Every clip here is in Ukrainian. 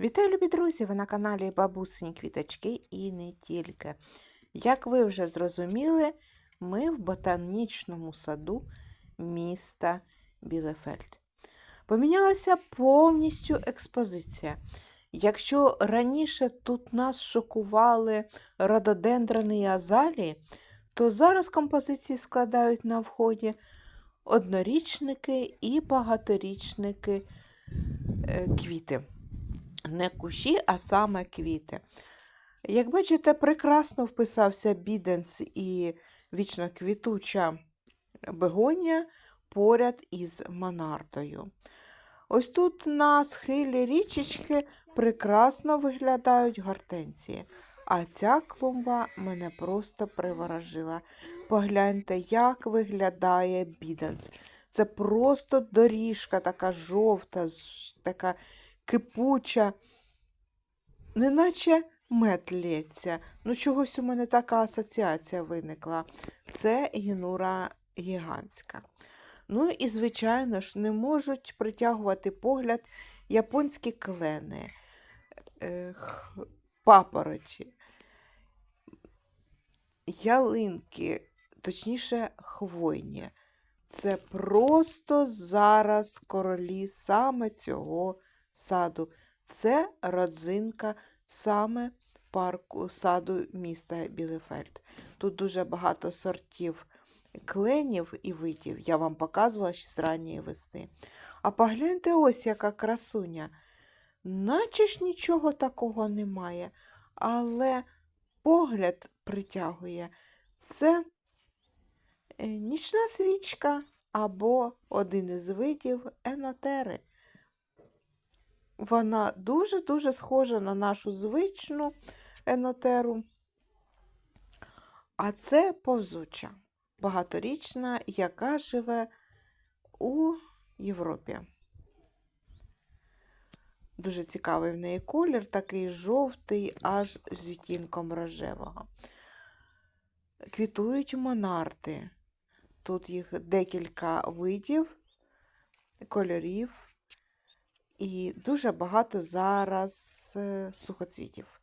Вітаю, любі друзі! Ви на каналі Бабусині Квіточки і не тільки. Як ви вже зрозуміли, ми в ботанічному саду міста Білефельд. Помінялася повністю експозиція. Якщо раніше тут нас шокували рододендрони і азалії, то зараз композиції складають на вході однорічники і багаторічники е, квіти. Не кущі, а саме квіти. Як бачите, прекрасно вписався біденц і вічно квітуча бегонія поряд із монардою. Ось тут на схилі річечки прекрасно виглядають гортензії. А ця клумба мене просто приворожила. Погляньте, як виглядає біденс. Це просто доріжка така жовта, така кипуча, неначе мед лється. Ну, чогось у мене така асоціація виникла. Це гінура гігантська. Ну і, звичайно ж, не можуть притягувати погляд японські клени, е, папороті, ялинки, точніше, хвойні. Це просто зараз королі саме цього саду. Це родзинка саме парку саду міста Білефельд. Тут дуже багато сортів кленів і видів. Я вам показувала ще з ранньої весни. А погляньте ось яка красуня. Наче ж нічого такого немає, але погляд притягує. Це е, нічна свічка або один із видів енотери. Вона дуже-дуже схожа на нашу звичну енотеру. А це повзуча, багаторічна, яка живе у Європі. Дуже цікавий в неї колір, такий жовтий, аж з відтінком рожевого. Квітують монарти. Тут їх декілька видів, кольорів. І дуже багато зараз е, сухоцвітів.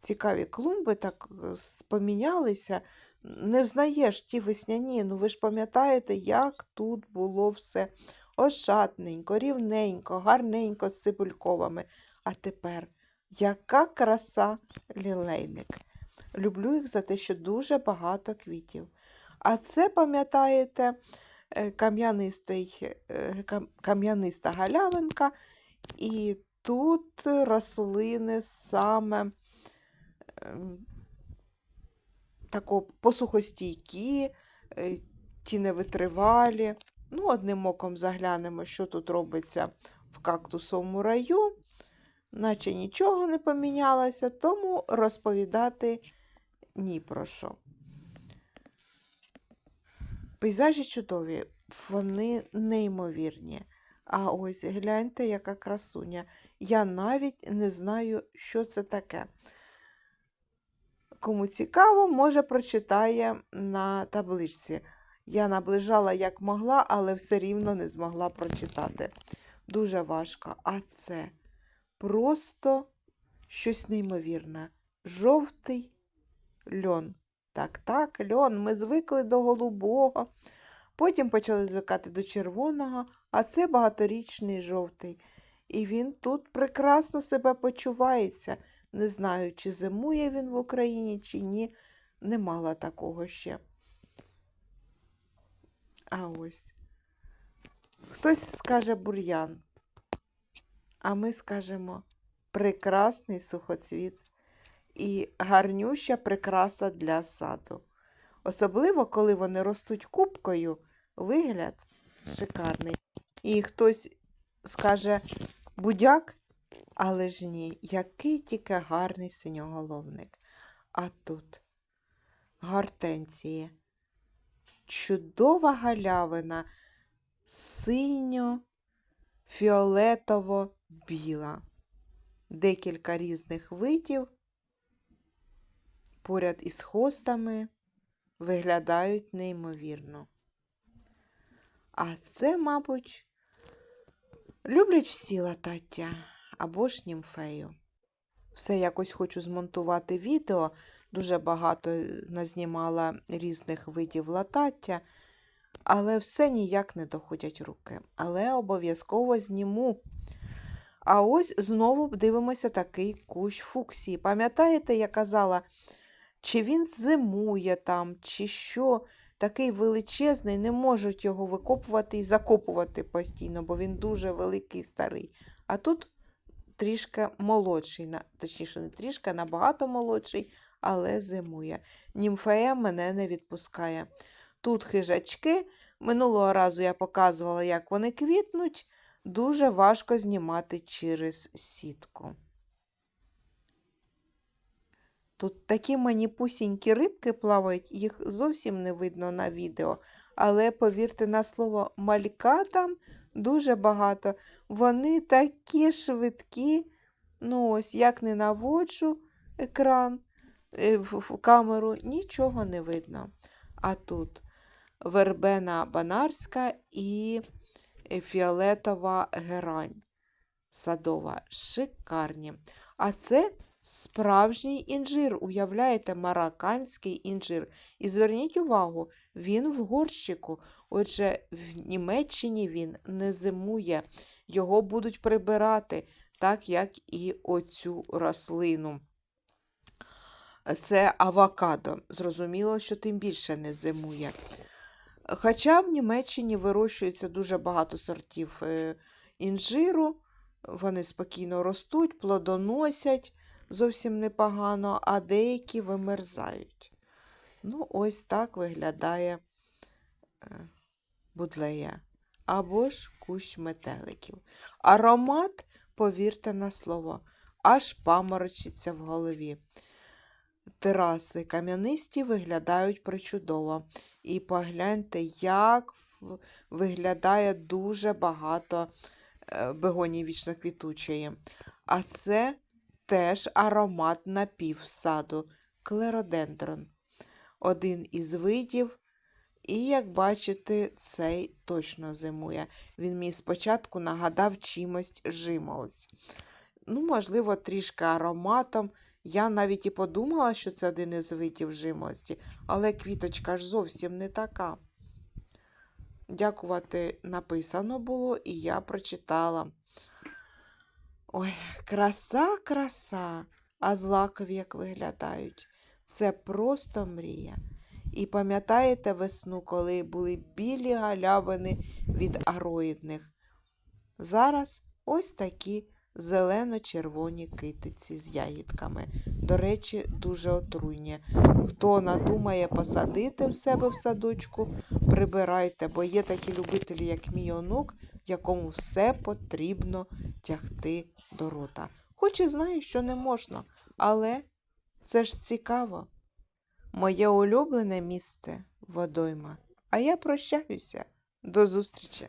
Цікаві клумби так е, помінялися. Не взнаєш ті весняні. Ну ви ж пам'ятаєте, як тут було все ошатненько, рівненько, гарненько з цибульковими. А тепер яка краса лілейник. Люблю їх за те, що дуже багато квітів. А це, пам'ятаєте, е, е, кам'яниста галявинка, і тут рослини саме ем, тако посухостійкі, е, ті невитривалі. Ну, одним оком заглянемо, що тут робиться в кактусовому раю, наче нічого не помінялося, тому розповідати ні про що. Пейзажі чудові, вони неймовірні. А ось гляньте, яка красуня. Я навіть не знаю, що це таке. Кому цікаво, може прочитає на табличці. Я наближала як могла, але все рівно не змогла прочитати. Дуже важко. А це просто щось неймовірне. Жовтий льон. Так, так, льон. Ми звикли до голубого. Потім почали звикати до червоного, а це багаторічний жовтий. І він тут прекрасно себе почувається. Не знаю, чи зимує він в Україні, чи ні. Не мала такого ще. А ось. Хтось скаже бур'ян, а ми скажемо прекрасний сухоцвіт і гарнюща прикраса для саду. Особливо, коли вони ростуть купкою, вигляд шикарний. І хтось скаже будяк, але ж ні, який тільки гарний синьоголовник. А тут гортензії. Чудова галявина, синьо-фіолетово-біла. Декілька різних видів поряд із хостами виглядають неймовірно. А це, мабуть, Люблять всі латаття або ж німфею. Все якось хочу змонтувати відео. Дуже багато назнімала різних видів латаття, але все ніяк не доходять руки. Але обов'язково зніму. А ось знову дивимося такий кущ фуксії. Пам'ятаєте, я казала, чи він зимує там, чи що, такий величезний, не можуть його викопувати і закопувати постійно, бо він дуже великий старий. А тут трішки молодший, точніше, не трішки, а набагато молодший, але зимує. Німфея мене не відпускає. Тут хижачки. Минулого разу я показувала, як вони квітнуть. Дуже важко знімати через сітку. Тут такі маніпусінькі рибки плавають, їх зовсім не видно на відео. Але повірте на слово, малька там дуже багато. Вони такі швидкі. Ну ось, як не наводжу екран е, в камеру, нічого не видно. А тут вербена банарська і е, фіолетова герань садова. Шикарні. А це справжній інжир. Уявляєте, марокканський інжир. І зверніть увагу, він в горщику. Отже, в Німеччині він не зимує. Його будуть прибирати, так як і оцю рослину. Це авокадо. Зрозуміло, що тим більше не зимує. Хоча в Німеччині вирощується дуже багато сортів е, інжиру, вони спокійно ростуть, плодоносять зовсім непогано, а деякі вимерзають. Ну, ось так виглядає е, будлея. Або ж кущ метеликів. Аромат, повірте на слово, аж паморочиться в голові. Тераси кам'янисті виглядають причудово. І погляньте, як виглядає дуже багато е, бегонії вічноквітучої. А це теж аромат напівсаду клеродендрон. Один із видів. І, як бачите, цей точно зимує. Він мені спочатку нагадав чимось жимолость. Ну, можливо, трішки ароматом. Я навіть і подумала, що це один із видів жимолості, але квіточка ж зовсім не така. Дякувати написано було, і я прочитала. Ой, краса, краса, а злакові як виглядають. Це просто мрія. І пам'ятаєте весну, коли були білі галявини від ароїдних? Зараз ось такі зелено-червоні китиці з ягідками. До речі, дуже отруйні. Хто надумає посадити в себе в садочку, прибирайте, бо є такі любителі, як мій онук, якому все потрібно тягти до рота. Хоч і знаю, що не можна, але це ж цікаво. Моє улюблене місце водойма. А я прощаюся. До зустрічі!